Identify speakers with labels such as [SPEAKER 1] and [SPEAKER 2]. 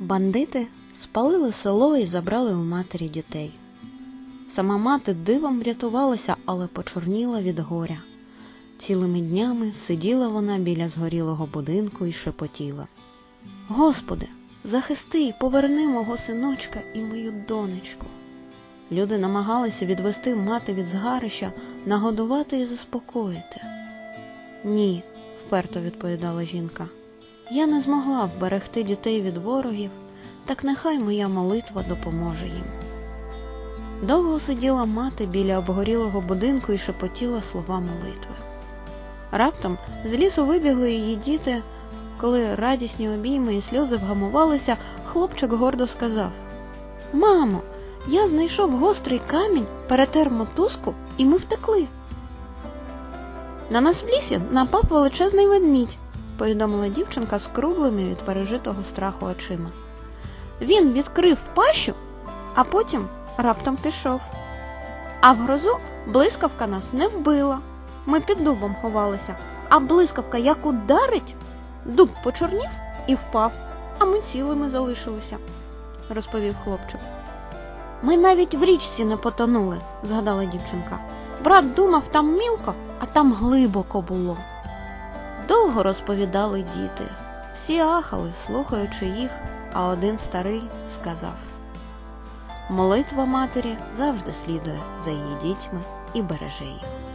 [SPEAKER 1] Бандити спалили село і забрали у матері дітей. Сама мати дивом врятувалася, але почорніла від горя. Цілими днями сиділа вона біля згорілого будинку і шепотіла. Господи, захисти й поверни мого синочка і мою донечку. Люди намагалися відвести мати від згарища, нагодувати і заспокоїти. Ні, вперто відповідала жінка. Я не змогла вберегти дітей від ворогів, так нехай моя молитва допоможе їм. Довго сиділа мати біля обгорілого будинку і шепотіла слова молитви. Раптом з лісу вибігли її діти. Коли радісні обійми і сльози вгамувалися, хлопчик гордо сказав Мамо, я знайшов гострий камінь, перетер мотузку, і ми втекли. На нас в лісі напав величезний ведмідь, повідомила дівчинка з круглими від пережитого страху очима. Він відкрив пащу, а потім раптом пішов. А в грозу блискавка нас не вбила. Ми під дубом ховалися, а блискавка як ударить, дуб почорнів і впав, а ми цілими залишилися, розповів хлопчик. Ми навіть в річці не потонули, згадала дівчинка. Брат думав, там мілко, а там глибоко було. Довго розповідали діти. Всі ахали, слухаючи їх, а один старий сказав Молитва матері завжди слідує за її дітьми і береже їх.